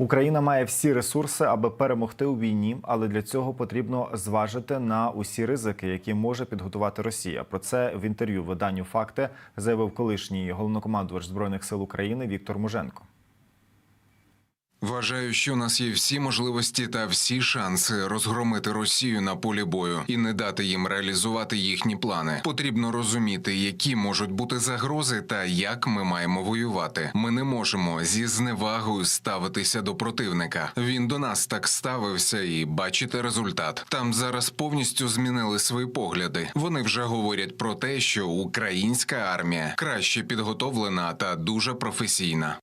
Україна має всі ресурси, аби перемогти у війні, але для цього потрібно зважити на усі ризики, які може підготувати Росія. Про це в інтерв'ю виданню Факти заявив колишній головнокомандувач збройних сил України Віктор Муженко. Вважаю, що у нас є всі можливості та всі шанси розгромити Росію на полі бою і не дати їм реалізувати їхні плани. Потрібно розуміти, які можуть бути загрози та як ми маємо воювати. Ми не можемо зі зневагою ставитися до противника. Він до нас так ставився, і бачите результат. Там зараз повністю змінили свої погляди. Вони вже говорять про те, що українська армія краще підготовлена та дуже професійна.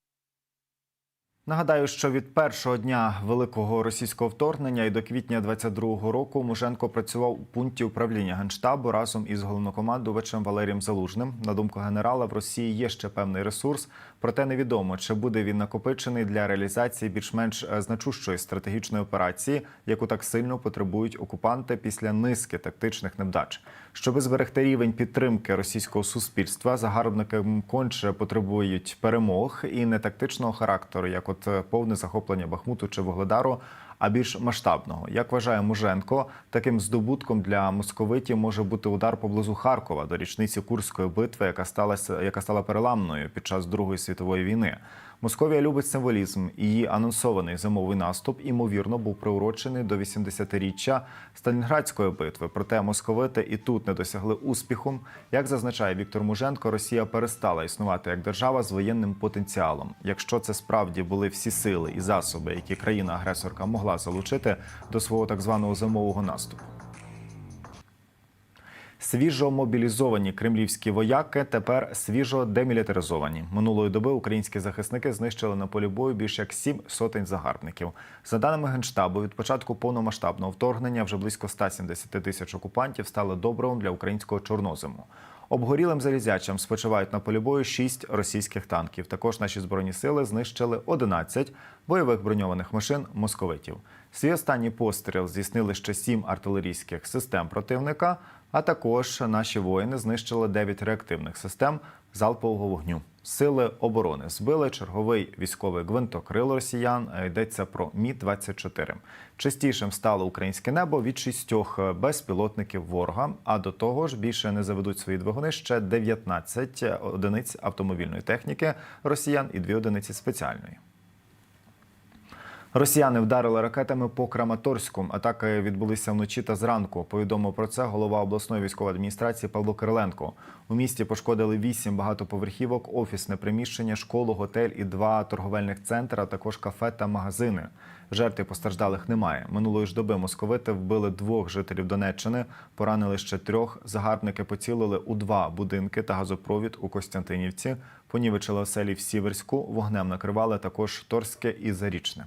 Нагадаю, що від першого дня великого російського вторгнення і до квітня 22-го року Муженко працював у пункті управління генштабу разом із головнокомандувачем Валерієм Залужним. На думку генерала, в Росії є ще певний ресурс, проте невідомо, чи буде він накопичений для реалізації більш-менш е, значущої стратегічної операції, яку так сильно потребують окупанти після низки тактичних невдач. Щоби зберегти рівень підтримки російського суспільства, загарбники конче потребують перемог і не тактичного характеру, як от е, повне захоплення Бахмуту чи Вугледару, а більш масштабного. Як вважає Муженко, таким здобутком для московитів може бути удар поблизу Харкова до річниці Курської битви, яка сталася, яка стала переламною під час Другої світової війни. Московія любить символізм. Її анонсований зимовий наступ імовірно був приурочений до 80-річчя Сталінградської битви. Проте московити і тут не досягли успіху. Як зазначає Віктор Муженко, Росія перестала існувати як держава з воєнним потенціалом. Якщо це справді були всі сили і засоби, які країна-агресорка могла залучити до свого так званого зимового наступу. Свіжо мобілізовані кремлівські вояки тепер свіжо демілітаризовані. Минулої доби українські захисники знищили на полі бою більш як сім сотень загарбників. За даними генштабу, від початку повномасштабного вторгнення вже близько 170 тисяч окупантів стали добровим для українського чорнозиму. Обгорілим залізячам спочивають на полі бою 6 російських танків. Також наші збройні сили знищили 11 бойових броньованих машин московитів. Свій останній постріл здійснили ще 7 артилерійських систем противника. А також наші воїни знищили 9 реактивних систем залпового вогню. Сили оборони збили черговий військовий гвинтокрил росіян. Йдеться про Мі 24 Частішим стало українське небо від шістьох безпілотників ворога. А до того ж більше не заведуть свої двигуни ще 19 одиниць автомобільної техніки росіян і дві одиниці спеціальної. Росіяни вдарили ракетами по Краматорську. Атаки відбулися вночі та зранку. Повідомив про це голова обласної військової адміністрації Павло Кириленко. У місті пошкодили вісім багатоповерхівок, офісне приміщення, школу, готель і два торговельних центри, а також кафе та магазини. Жертв постраждалих немає. Минулої ж доби московити вбили двох жителів Донеччини, поранили ще трьох. Загарбники поцілили у два будинки та газопровід у Костянтинівці. Понівечили оселі в Сіверську. Вогнем накривали також Торське і Зарічне.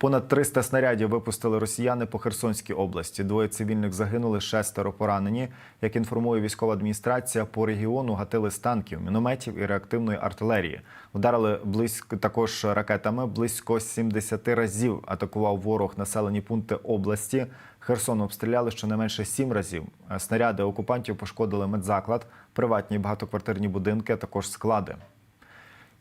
Понад 300 снарядів випустили росіяни по Херсонській області. Двоє цивільних загинули, шестеро поранені. Як інформує військова адміністрація, по регіону гатили з танків, мінометів і реактивної артилерії. Вдарили близько також ракетами. Близько 70 разів атакував ворог населені пункти області. Херсон обстріляли щонайменше сім разів. Снаряди окупантів пошкодили медзаклад, приватні багатоквартирні будинки, а також склади.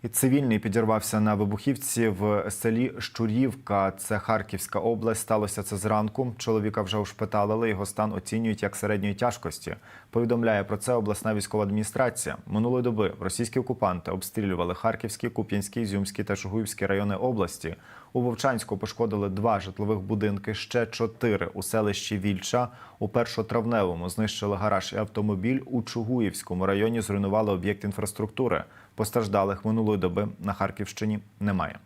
Цивільний підірвався на вибухівці в селі Щурівка. Це Харківська область. Сталося це зранку. Чоловіка вже ушпиталили. Його стан оцінюють як середньої тяжкості. Повідомляє про це обласна військова адміністрація. Минулої доби російські окупанти обстрілювали Харківський, Куп'янський, Зюмський та Шугуївський райони області. У Вовчанську пошкодили два житлових будинки, ще чотири у селищі Вільча. У першотравневому знищили гараж і автомобіль. У Чугуївському районі зруйнували об'єкт інфраструктури. Постраждалих минулої доби на Харківщині немає.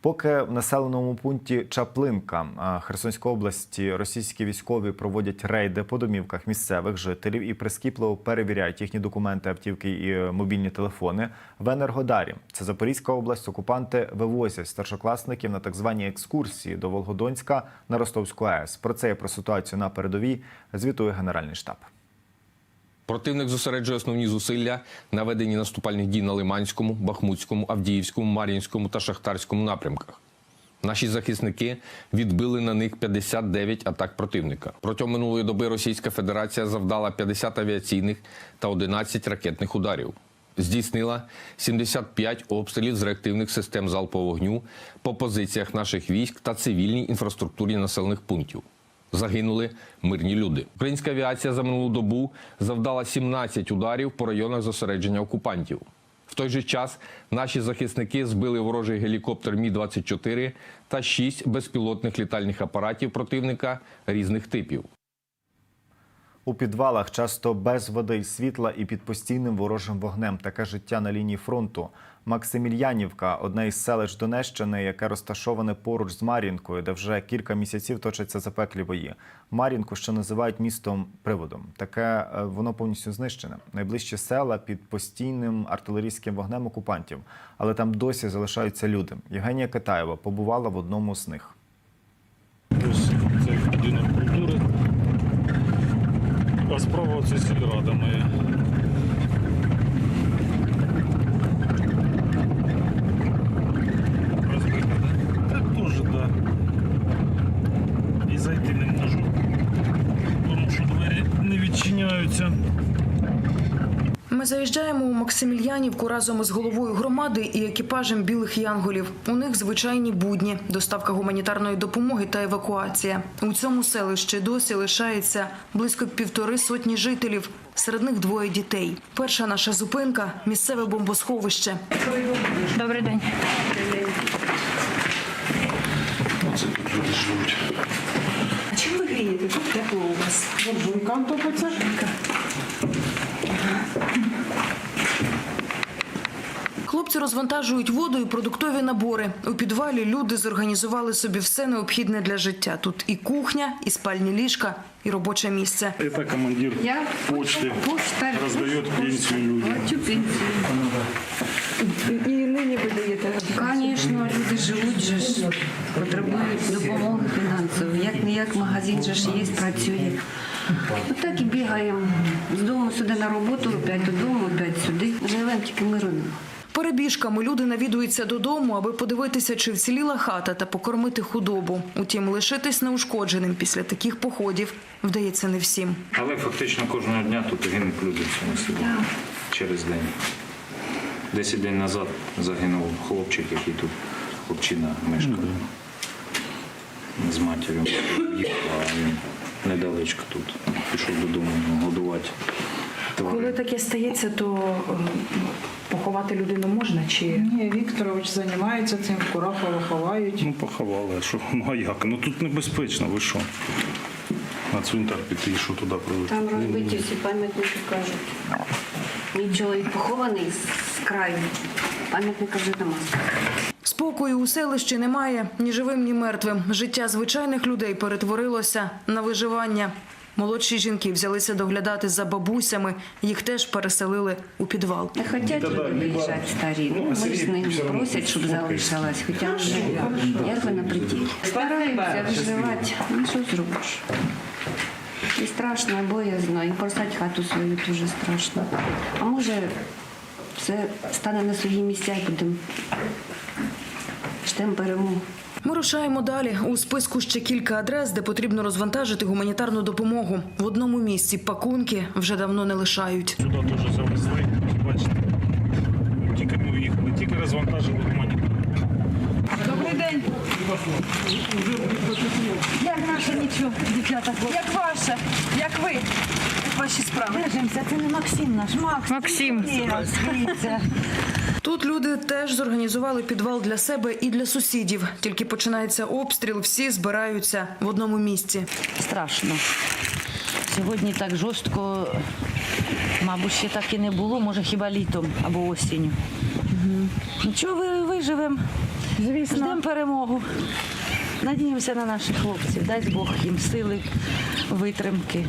Поки в населеному пункті Чаплинка Херсонської області російські військові проводять рейди по домівках місцевих жителів і прискіпливо перевіряють їхні документи, автівки і е, мобільні телефони. В Енергодарі це Запорізька область. Окупанти вивозять старшокласників на так звані екскурсії до Волгодонська на Ростовську АЕС. Про це і про ситуацію на передовій звітує Генеральний штаб. Противник зосереджує основні зусилля на веденні наступальних дій на Лиманському, Бахмутському, Авдіївському, Мар'їнському та Шахтарському напрямках. Наші захисники відбили на них 59 атак противника. Протягом минулої доби Російська Федерація завдала 50 авіаційних та 11 ракетних ударів. здійснила 75 обстрілів з реактивних систем залпового вогню по позиціях наших військ та цивільній інфраструктурі населених пунктів. Загинули мирні люди. Українська авіація за минулу добу завдала 17 ударів по районах зосередження окупантів. В той же час наші захисники збили ворожий гелікоптер Мі-24 та 6 безпілотних літальних апаратів противника різних типів. У підвалах часто без води і світла і під постійним ворожим вогнем. Таке життя на лінії фронту. Максимільянівка одне із селищ Донеччини, яке розташоване поруч з Мар'їнкою, де вже кілька місяців точаться запеклі бої. Мар'їнку ще називають містом приводом. Таке е, воно повністю знищене. Найближчі села під постійним артилерійським вогнем окупантів, але там досі залишаються люди. Євгенія Китаєва побувала в одному з них. Ось це будинок справа це сільрада моя. Розбита, да? Так теж, да. І зайти не можу. Тому що двері не відчиняються. Ми заїжджаємо у Максимільянівку разом із головою громади і екіпажем білих янголів. У них звичайні будні, доставка гуманітарної допомоги та евакуація. У цьому селищі досі лишається близько півтори сотні жителів. Серед них двоє дітей. Перша наша зупинка місцеве бомбосховище. Добрий день. Оце тут люди живуть. А чим ви грієте? Тут тепло у вас. Буржуйкам топиться. Хлопці розвантажують воду і продуктові набори. У підвалі люди зорганізували собі все необхідне для життя. Тут і кухня, і спальні ліжка, і робоче місце. Это командир Пошта. раздает пенсию людям. Пенсію. І нині ви даєте. Звісно, люди живуть же ж, потребують допомоги фінансової. Як не як магазин же ж є, працює. Отак і бігаємо. З дому сюди на роботу, опять додому, опять сюди. Живемо тільки мирно. Перебіжками люди навідуються додому, аби подивитися, чи вціліла хата та покормити худобу. Утім, лишитись неушкодженим після таких походів вдається не всім. Але фактично кожного дня тут гинуть люди в цьому селі через день. Десять днів назад загинув хлопчик, який тут хлопчина мешкав. З матір'ю їхав, а він недалечко тут. Пішов додому годувати Коли таке стається, то е, поховати людину можна чи Ні, Вікторович займається цим, в Курахово ховають. Ну, поховали, а що? Ну а як? Ну тут небезпечно, ви що? На цвинтар піти, і що туди прилетіти? Там розбиті всі пам'ятники кажуть. Мій чоловік похований з краю. Пам'ятника вже нема. Спокою у селищі немає ні живим, ні мертвим. Життя звичайних людей перетворилося на виживання. Молодші жінки взялися доглядати за бабусями. Їх теж переселили у підвал. Не хочуть люди виїжджати старі. Ну, ми з ними просять, щоб залишилась. Хоча вже як ви на пределі. Стараються виживати. Ну що зробиш? І страшно, і боязно, і бросати хату свою дуже страшно. А може, все стане на свої місця і будемо ждемо перемогу. Ми рушаємо далі. У списку ще кілька адрес, де потрібно розвантажити гуманітарну допомогу. В одному місці пакунки вже давно не лишають. Сюди теж завезли, бачите. Тільки ми виїхали, тільки розвантажили гуманітарну. Добрий день. як наше нічого, дівчата? Як ваше? Як ви? Як ваші справи? Держимося, це не Максим наш. Макс. Максим. Тут люди теж зорганізували підвал для себе і для сусідів. Тільки починається обстріл, всі збираються в одному місці. страшно. Сьогодні так жорстко, мабуть, ще так і не було, може хіба літом або осінню. Нічого, ви виживемо. Звісно. Ждемо перемогу. Надіємося на наших хлопців. Дай Бог їм сили, витримки.